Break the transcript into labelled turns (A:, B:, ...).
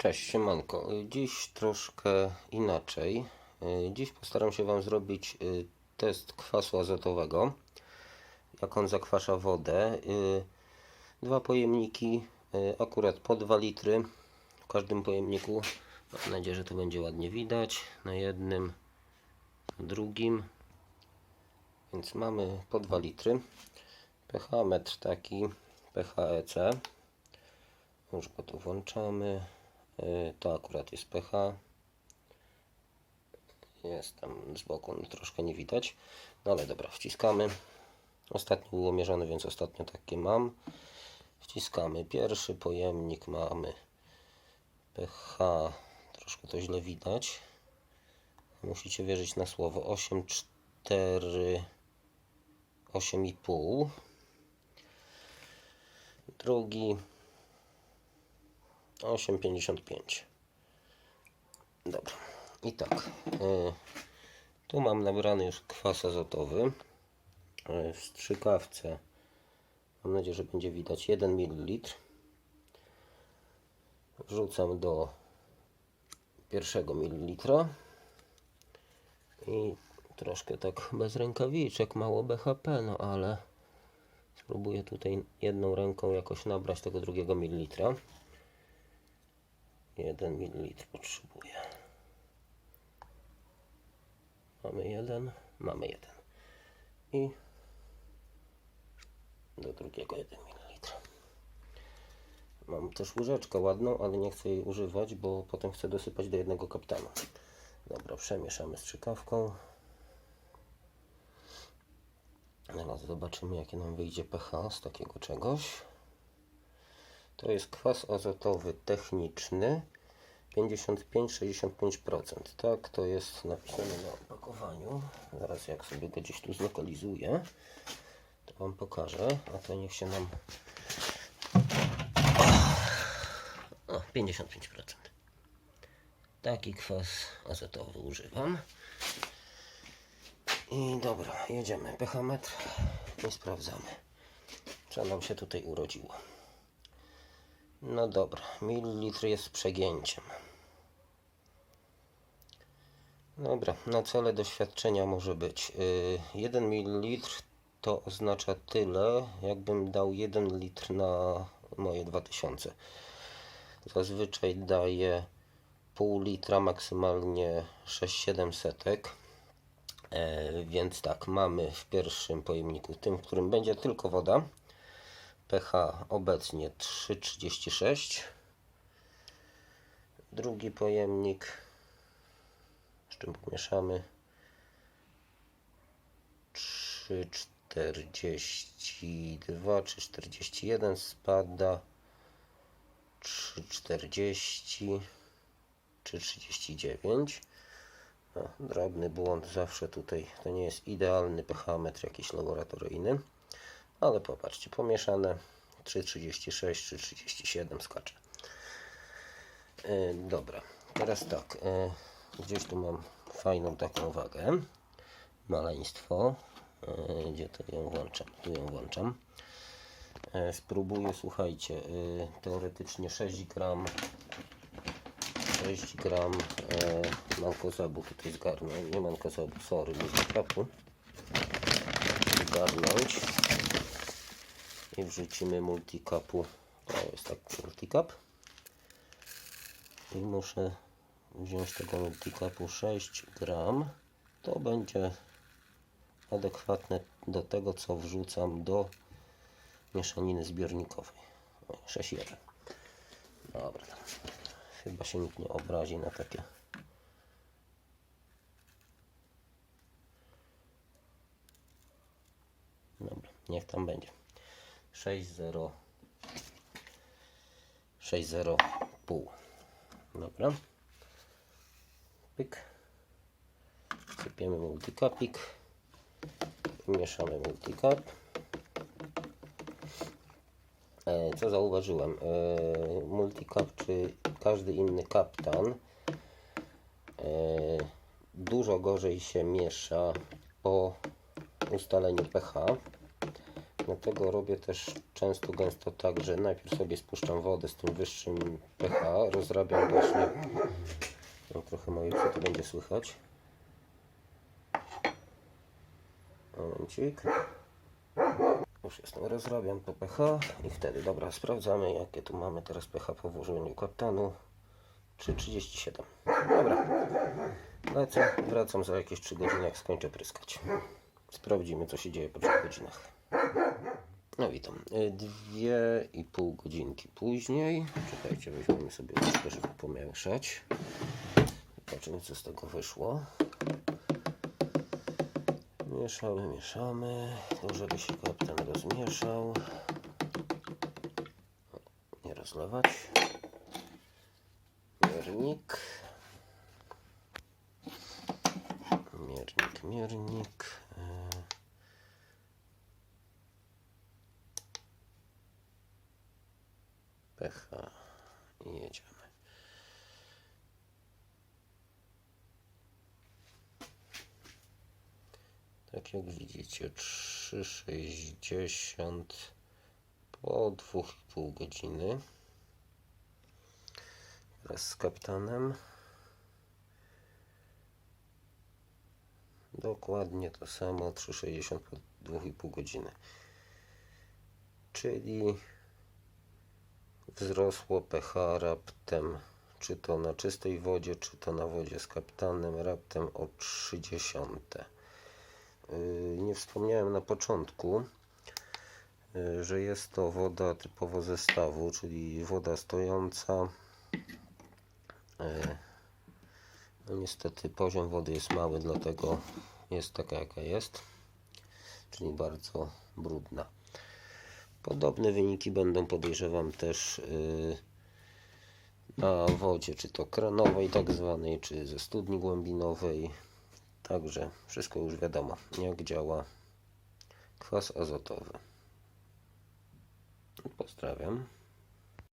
A: Cześć, siemanko. Dziś troszkę inaczej. Dziś postaram się Wam zrobić y, test kwasu azotowego. Jak on zakwasza wodę. Y, Dwa pojemniki, y, akurat po 2 litry. W każdym pojemniku, mam nadzieję, że to będzie ładnie widać. Na jednym, na drugim. Więc mamy po 2 litry. pH metr taki, PHEC. Już go tu włączamy. Y, To akurat jest pH. Jest tam z boku no, troszkę nie widać. No ale dobra, wciskamy. Ostatnio było mierzone, więc ostatnio takie mam. Wciskamy pierwszy pojemnik, mamy pH. Troszkę to źle widać. Musicie wierzyć na słowo 8,4 8,5 drugi 8,55 Dobra i tak y, tu mam nabrany już kwas azotowy y, w strzykawce. Mam nadzieję, że będzie widać 1 ml wrzucam do pierwszego mililitra. I troszkę tak bez rękawiczek, mało BHP, no ale spróbuję tutaj jedną ręką jakoś nabrać tego drugiego mililitra. 1 ml potrzebuję. Mamy jeden, mamy jeden. I do drugiego 1 ml. Mam też łyżeczkę ładną, ale nie chcę jej używać, bo potem chcę dosypać do jednego kapitana. Dobra, przemieszamy strzykawką. Teraz zobaczymy, jakie nam wyjdzie pH z takiego czegoś. To jest kwas azotowy techniczny 55-65%. Tak, to jest napisane na opakowaniu. Zaraz jak sobie go gdzieś tu zlokalizuję, to Wam pokażę. A to niech się nam... O, 55%. Taki kwas azotowy używam. I dobra, jedziemy. pH metr i sprawdzamy, co nam się tutaj urodziło. No dobra, mililitr jest przegięciem. Dobra, na cele doświadczenia może być. Yy, 1 ml to oznacza tyle, jakbym dał 1 litr na moje 2000. Zazwyczaj daję pół litra, maksymalnie 6-7 setek. E, więc tak, mamy w pierwszym pojemniku, tym, w którym będzie tylko woda, pH obecnie 3,36. Drugi pojemnik, z czym pomieszamy, 3,42 czy 41 spada, 3,40 czy 39. No, drobny błąd zawsze tutaj. To nie jest idealny pH metr jakiś laboratoryjny. Ale popatrzcie, pomieszane 3,36 czy 37 skacze. Yy, dobra, teraz tak. Yy, gdzieś tu mam fajną taką wagę. Maleństwo. Yy, gdzie to ją włączam? Tu ją włączam. Yy, spróbuję, słuchajcie, yy, teoretycznie 6 gram 6 gram e, mankozabu tutaj zgarnąć, nie mankozabu, sorry, multikapu zgarnąć i wrzucimy multikapu, to jest tak multikap i muszę wziąć tego multikapu 6 gram. To będzie adekwatne do tego co wrzucam do mieszaniny zbiornikowej. 6,1 dobra. Chyba się nikt nie obrazi na takie. Dobra, niech tam będzie. 6,0 6,0 pół. Dobra. Pyk. Sypiemy multicapik. Mieszamy multicap. E, co zauważyłem? E, multicap czy każdy inny kaptan e, dużo gorzej się miesza po ustaleniu pH Dlatego robię też często gęsto tak, że najpierw sobie spuszczam wodę z tym wyższym pH, rozrabiam właśnie. No, trochę moje co to będzie słychać. Momencik. Już jestem, rozrabiam to pH i wtedy, dobra, sprawdzamy jakie tu mamy teraz pH po włożeniu kaptanu. 3,37. Dobra. Lecę, wracam za jakieś 3 godziny, jak skończę pryskać. Sprawdzimy, co się dzieje po 3 godzinach. No witam. Y, Dwie i pół godzinki później. Czekajcie, weźmiemy sobie łyżkę, żeby pomieszać. Zobaczymy, co z tego wyszło. Mieszamy, mieszamy. To żeby się kaptan rozmieszał. Nie rozlewać. Miernik, miernik. e, pH i jedziemy. Tak jak widzicie 3,60 po 2,5 godziny. Teraz z kapitanem. Dokładnie to samo 3,60 po 2,5 godziny. Czyli wzrosło pH raptem, czy to na czystej wodzie, czy to na wodzie z kapitanem, raptem o 30. Yy, Nie wspomniałem na początku, yy, że jest to woda typowo zestawu, czyli woda stojąca. Yy, No niestety poziom wody jest mały, dlatego jest taka jaka jest, czyli bardzo brudna. Podobne wyniki będą podejrzewam też yy, na wodzie, czy to kranowej tak zwanej, czy ze studni głębinowej. Także wszystko już wiadomo, jak działa kwas azotowy. Pozdrawiam.